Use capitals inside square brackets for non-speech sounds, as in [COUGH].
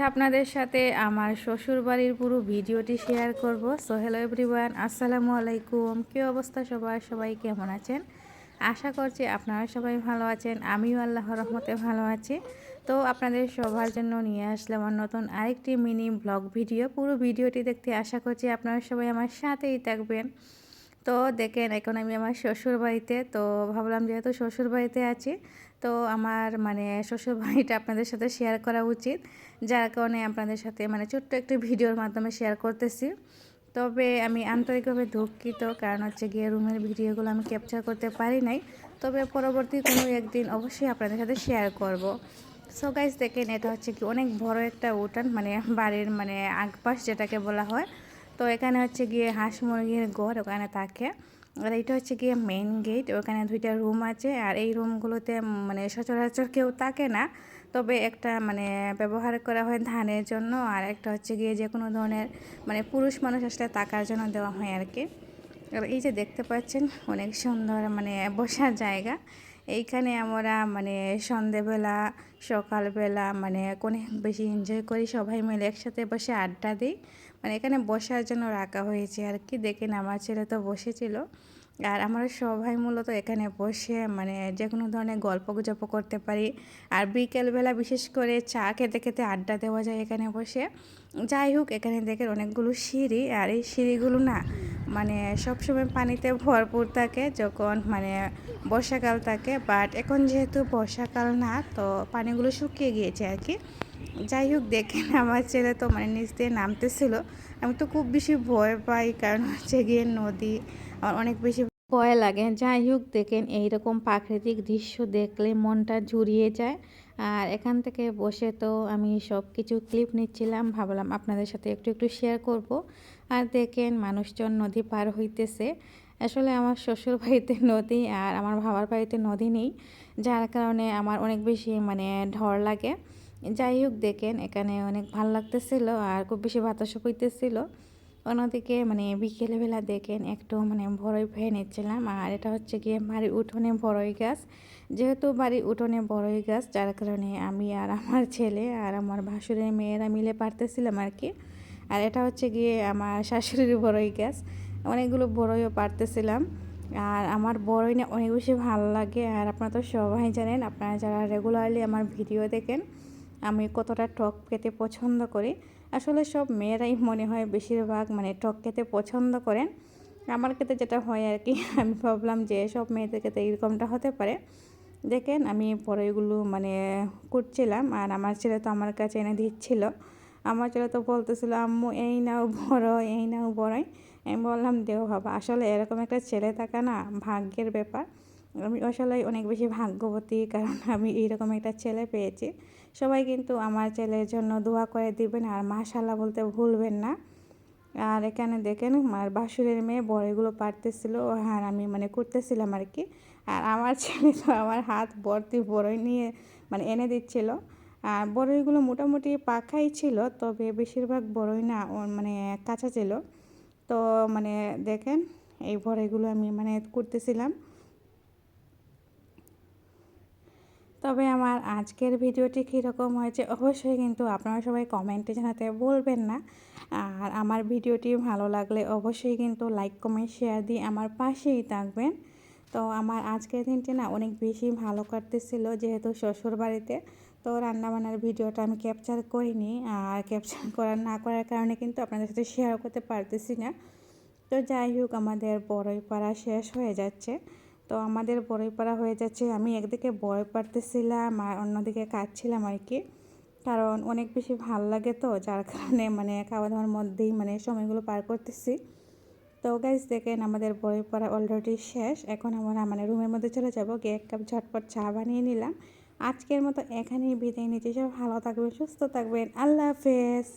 আপনাদের সাথে আমার শ্বশুর বাড়ির পুরো ভিডিওটি শেয়ার করব। সো হ্যালো এভরিওয়ান আসসালামু আলাইকুম। কী অবস্থা সবাই সবাই কেমন আছেন? আশা করছি আপনারা সবাই ভালো আছেন। আমিও আল্লাহ রহমতে ভালো আছি। তো আপনাদের সবার জন্য নিয়ে আসলাম আমার নতুন আরেকটি মিনি ব্লগ ভিডিও। পুরো ভিডিওটি দেখতে আশা করছি আপনারা সবাই আমার সাথেই থাকবেন। তো দেখেন, এখন আমি আমার শ্বশুর বাড়িতে তো ভাবলাম যেহেতু শ্বশুর বাড়িতে আছি, তো আমার মানে শ্বশুর বাড়িটা আপনাদের সাথে শেয়ার করা উচিত। যার কারণে আপনাদের সাথে মানে ছোট্ট একটি ভিডিওর মাধ্যমে শেয়ার করতেছি। তবে আমি আন্তরিকভাবে দুঃখিত, কারণ হচ্ছে গিয়ে রুমের ভিডিওগুলো আমি ক্যাপচার করতে পারি নাই। তবে পরবর্তী কোনো একদিন অবশ্যই আপনাদের সাথে শেয়ার করব। সো গাইজ দেখেন, এটা হচ্ছে কি অনেক বড় একটা উঠান মানে বাড়ির মানে আগপাশ যেটাকে বলা হয়। তো এখানে হচ্ছে গিয়ে হাঁস মুরগির ঘর, ওখানে থাকে। আর এটা হচ্ছে গিয়ে মেইন গেট ওখানে দুইটা রুম আছে। আর এই রুমগুলোতে মানে সচরাচর কেউ থাকে না। তবে একটা মানে ব্যবহার করা হয় ধানের জন্য। আর একটা হচ্ছে গিয়ে যে কোনো ধরনের মানে পুরুষ মানুষ আসলে টাকার জন্য দেওয়া হয় আর কি। এই যে দেখতে পাচ্ছেন, অনেক সুন্দর মানে বসার জায়গা। এইখানে আমরা মানে সন্ধেবেলা, সকালবেলা মানে অনেক বেশি এনজয় করি, সবাই মিলে একসাথে বসে আড্ডা দিই। মানে এখানে বসার জন্য রাখা হয়েছে আর কি। দেখেন আমার ছেলে তো বসেছিল। আর আমরা সবাই মূলত এখানে বসে মানে যে কোনো ধরনের গল্প গুজব করতে পারি। আর বিকেলবেলা বিশেষ করে চা খেতে খেতে আড্ডা দেওয়া যায় এখানে বসে। যাই হোক, এখানে দেখেন অনেকগুলো সিঁড়ি। আর এই সিঁড়িগুলো না মানে সবসময় পানিতে ভরপুর থাকে যখন মানে বর্ষাকাল থাকে বাট এখন যেহেতু বর্ষাকাল না, তো পানিগুলো শুকিয়ে গিয়েছে আর কি। যাই হোক, দেখেন আমার ছেলে তো মানে নিচ দিয়ে নামতেছিল। আমি তো খুব বেশি ভয় পাই, কারণ হচ্ছে গিয়ে নদী, আমার অনেক বেশি ভয় লাগে। যাই হোক, দেখেন এইরকম প্রাকৃতিক দৃশ্য দেখলে মনটা জুড়িয়ে যায়। আর এখান থেকে বসে তো আমি সব কিছু ক্লিপ নিচ্ছিলাম, ভাবলাম আপনাদের সাথে একটু একটু শেয়ার করব। আর দেখেন মানুষজন নদী পার হইতেছে। আসলে আমার শ্বশুর বাড়িতে [LAUGHS] নদী আর আমার বাবার বাড়িতে নদী নেই, যার কারণে আমার অনেক বেশি মানে ঢর লাগে। যাই হোক দেখেন, এখানে অনেক ভালো লাগতেছিল আর খুব বেশি বাতাসও হইতেছিল। অন্যদিকে মানে বিকেলবেলা দেখেন একটু মানে বড়ই ভেয়ে নিচ্ছিলাম আর এটা হচ্ছে গিয়ে বাড়ির উঠোনে বড়ই গাছ। যেহেতু বাড়ির উঠোনে বড়ই গাছ, যার কারণে আমি আর আমার ছেলে আর আমার ভাসুরের মেয়েরা মিলে পারতেছিলাম আর কি। আর এটা হচ্ছে গিয়ে আমার শাশুড়ির বড়ই গাছ অনেকগুলো বড়ইও পারতেছিলাম। আর আমার বড়ই না অনেক বেশি ভালো লাগে। আর আপনারা তো সবাই জানেন, আপনারা যারা রেগুলারলি আমার ভিডিও দেখেন, আমি কতটা টক খেতে পছন্দ করি। আসলে সব মেয়েরাই মনে হয় বেশিরভাগ মানে টক খেতে পছন্দ করেন। আমার ক্ষেত্রে যেটা হয় আর কি, [LAUGHS] আমি ভাবলাম যে সব মেয়েদের ক্ষেত্রে এরকমটা হতে পারে। দেখেন আমি পরেগুলো মানে করছিলাম আর আমার ছেলে তো আমার কাছে এনে দিচ্ছিল। আমার ছেলে তো বলতেছিল, আম্মু, এই নাও বড়, এই নাও বড়ই। আমি বললাম, দেও বাবা, আসলে এরকম একটা ছেলে থাকা না ভাগ্যের ব্যাপার। আমি আসলে অনেক বেশি ভাগ্যবতী, কারণ আমি এইরকম একটা ছেলে পেয়েছি। সবাই কিন্তু আমার ছেলের জন্য দোয়া করে দিবেন, আর মাশাল্লাহ বলতে ভুলবেন না। আর এখানে দেখেন, আমার বাসুরের মেয়ে বড়ইগুলো পারতেছিল, আর আমি মানে করতেছিলাম আর কি। আর আমার ছেলে তো আমার হাত ভর্তি বড়ই নিয়ে মানে এনে দিচ্ছিল। আর বড়ইগুলো মোটামুটি পাখাই ছিল, তবে বেশিরভাগ বড়ই না মানে কাঁচা ছিল। তো মানে দেখেন, এই বড়ইগুলো আমি মানে করতেছিলাম তবে আমার আজকের ভিডিওটি কীরকম হয়েছে, অবশ্যই কিন্তু আপনারা সবাই কমেন্টে জানাতে বলবেন না। আর আমার ভিডিওটি ভালো লাগলে অবশ্যই কিন্তু লাইক, কমেন্ট, শেয়ার দিয়ে আমার পাশেই থাকবেন। তো আমার আজকের দিনটি না অনেক বেশি ভালো কাটতেছিল, যেহেতু শ্বশুর বাড়িতে তো রান্নাবান্নার ভিডিওটা আমি ক্যাপচার করিনি, আর ক্যাপচার করার না করার কারণে কিন্তু আপনাদের সাথে শেয়ার করতে পারতেছি না। তো যাই হোক, আমাদের বড়ই পাড়া শেষ হয়ে যাচ্ছে। তো আমাদের বড়ই পাড়া হয়ে যাচ্ছে, আমি একদিকে বড়ই পারতেছিলাম, আর অন্যদিকে কাটছিলাম আর কি। কারণ অনেক বেশি ভালো লাগে তো, যার কারণে মানে খাওয়া দাওয়ার মধ্যেই মানে সময়গুলো পার করতেছি। তো গাইজ দেখেন আমাদের বড়ই পড়া অলরেডি শেষ। এখন আমরা মানে রুমের মধ্যে চলে যাব, গিয়ে এক কাপ ঝটপট চা বানিয়ে নিলাম। আজকের মতো এখানেই বিদায় নিচ্ছি। সব ভালো থাকবেন সুস্থ থাকবেন। আল্লাহ হাফেজ।